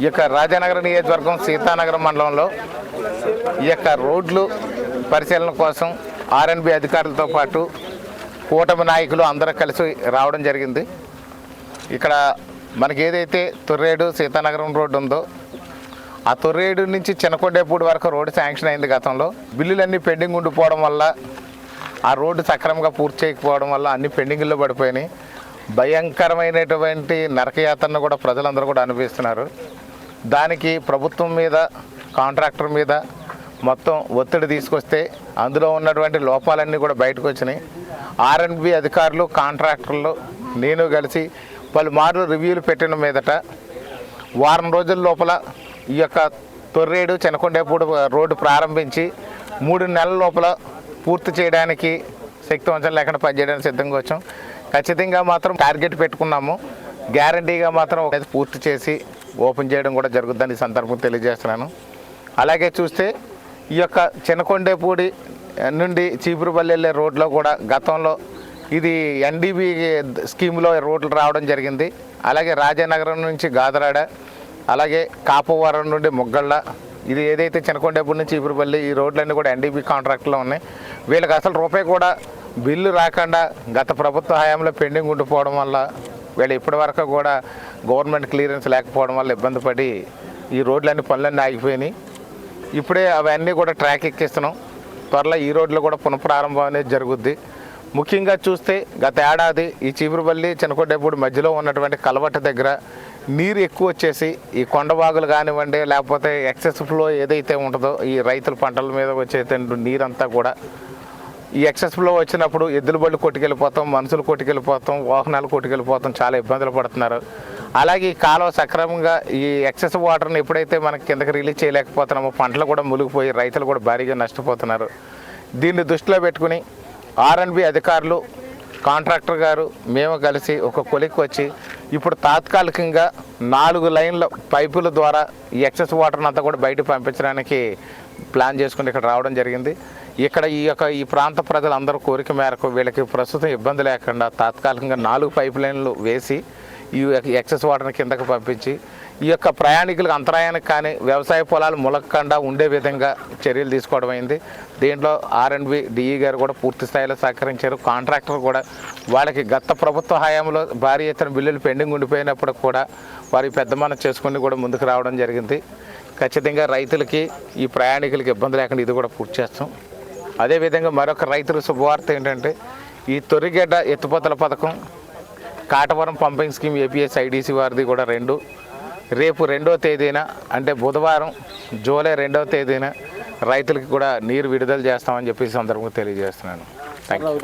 ఈ యొక్క రాజానగరం నియోజకవర్గం సీతానగరం మండలంలో ఈ యొక్క రోడ్లు పరిశీలన కోసం ఆర్ఎన్బి అధికారులతో పాటు కూటమి నాయకులు అందరూ కలిసి రావడం జరిగింది. ఇక్కడ మనకి ఏదైతే తొర్రేడు సీతానగరం రోడ్డు ఉందో ఆ తొర్రేడు నుంచి చిన్నకొండేపూడి వరకు రోడ్డు శాంక్షన్ అయింది గతంలో. బిల్లులన్నీ పెండింగ్ ఉండిపోవడం వల్ల ఆ రోడ్డు సక్రమంగా పూర్తి చేయకపోవడం వల్ల అన్ని పెండింగ్లో పడిపోయినాయి. భయంకరమైనటువంటి నరకయాత్రను కూడా ప్రజలందరూ కూడా అనుభవిస్తున్నారు. దానికి ప్రభుత్వం మీద కాంట్రాక్టర్ మీద మొత్తం ఒత్తిడి తీసుకొస్తే అందులో ఉన్నటువంటి లోపాలన్నీ కూడా బయటకు వచ్చినాయి. ఆర్ఎన్బి అధికారులు కాంట్రాక్టర్లు నేను కలిసి పలుమార్లు రివ్యూలు పెట్టిన మీదట వారం రోజుల లోపల ఈ యొక్క తొర్రేడు చెనకొండేపూడి రోడ్డు ప్రారంభించి మూడు నెలల లోపల పూర్తి చేయడానికి శక్తివంచం లేకుండా పనిచేయడానికి సిద్ధంగా వచ్చాం. ఖచ్చితంగా మాత్రం టార్గెట్ పెట్టుకున్నాము. గ్యారంటీగా మాత్రం పూర్తి చేసి ఓపెన్ చేయడం కూడా జరుగుద్దని ఈ సందర్భం తెలియజేస్తున్నాను. అలాగే చూస్తే ఈ యొక్క చిన్నకొండేపూడి నుండి చీపురుపల్లి వెళ్ళే రోడ్లో కూడా గతంలో ఇది ఎన్డీబీ స్కీమ్లో రోడ్లు రావడం జరిగింది. అలాగే రాజానగరం నుంచి గాదరాడ అలాగే కాపవరం నుండి ముగ్గళ్ళ ఇది ఏదైతే చిన్నకొండేపూడి నుంచి చీపురుపల్లి ఈ రోడ్లన్నీ కూడా ఎన్డీబీ కాంట్రాక్ట్లో ఉన్నాయి. వీళ్ళకి అసలు రూపాయి కూడా బిల్లు రాకుండా గత ప్రభుత్వ హయాంలో పెండింగ్ ఉండిపోవడం వల్ల వీళ్ళు ఇప్పటి వరకు కూడా గవర్నమెంట్ క్లియరెన్స్ లేకపోవడం వల్ల ఇబ్బంది పడి ఈ రోడ్లన్నీ పనులన్నీ ఆగిపోయినాయి. ఇప్పుడే అవన్నీ కూడా ట్రాక్ ఎక్కిస్తున్నాం. త్వరలో ఈ రోడ్లు కూడా పునఃప్రారంభం అనేది జరుగుద్ది. ముఖ్యంగా చూస్తే గత ఏడాది ఈ చీపురుపల్లి చినకొడ్డేపూడి మధ్యలో ఉన్నటువంటి కలవట్ట దగ్గర నీరు ఎక్కువ వచ్చేసి ఈ కొండబాగులు కానివ్వండి లేకపోతే ఎక్సెస్ ఫ్లో ఏదైతే ఉంటుందో ఈ రైతుల పంటల మీద వచ్చేటువంటి నీరంతా కూడా ఈ ఎక్సెస్ ఫ్లో వచ్చినప్పుడు ఎద్దుల బళ్ళు కొట్టుకెళ్ళిపోతాం మనుషులు కొట్టుకెళ్ళిపోతాం వాహనాలు కొట్టుకెళ్ళిపోతాం చాలా ఇబ్బందులు పడుతున్నారు. అలాగే ఈ కాలువ సక్రమంగా ఈ ఎక్సెస్ వాటర్ని ఎప్పుడైతే మనకి కిందకి రిలీజ్ చేయలేకపోతున్నామో పంటలు కూడా మునిగిపోయి రైతులు కూడా భారీగా నష్టపోతున్నారు. దీన్ని దృష్టిలో పెట్టుకుని ఆర్ఎన్బి అధికారులు కాంట్రాక్టర్ గారు మేము కలిసి ఒక కొలిక్కి వచ్చి ఇప్పుడు తాత్కాలికంగా నాలుగు లైన్ల పైపుల ద్వారా ఈ ఎక్సెస్ వాటర్ని అంతా కూడా బయట పంపించడానికి ప్లాన్ చేసుకుని ఇక్కడ రావడం జరిగింది. ఇక్కడ ఈ యొక్క ఈ ప్రాంత ప్రజలందరూ కోరిక మేరకు వీళ్ళకి ప్రస్తుతం ఇబ్బంది లేకుండా తాత్కాలికంగా నాలుగు పైప్ లైన్లు వేసి ఈ యొక్క ఎక్సెస్ వాటర్ని కిందకు పంపించి ఈ యొక్క ప్రయాణికులకు అంతరాయానికి కానీ వ్యవసాయ పొలాలు ములకకుండా ఉండే విధంగా చర్యలు తీసుకోవడం అయింది. దీంట్లో ఆర్ఎండ్బి డిఈ గారు కూడా పూర్తి స్థాయిలో సహకరించారు. కాంట్రాక్టర్ కూడా వాళ్ళకి గత ప్రభుత్వ హయాంలో భారీ ఎత్తున బిల్లులు పెండింగ్ ఉండిపోయినప్పుడు కూడా వారి పెద్ద మనం చేసుకుని కూడా ముందుకు రావడం జరిగింది. ఖచ్చితంగా రైతులకి ఈ ప్రయాణికులకి ఇబ్బంది లేకుండా ఇది కూడా పూర్తి చేస్తాం. అదేవిధంగా మరొక రైతుల శుభవార్త ఏంటంటే ఈ తొరిగడ్డ ఎత్తుపోతల పథకం Katavaram pumping scheme APS IDC వారిది కూడా రెండు. రేపు రెండో తేదీన అంటే బుధవారం జూలై రెండవ తేదీన రైతులకి కూడా నీరు విడుదల చేస్తామని చెప్పి సందర్భంగా తెలియజేస్తున్నాను. Thank you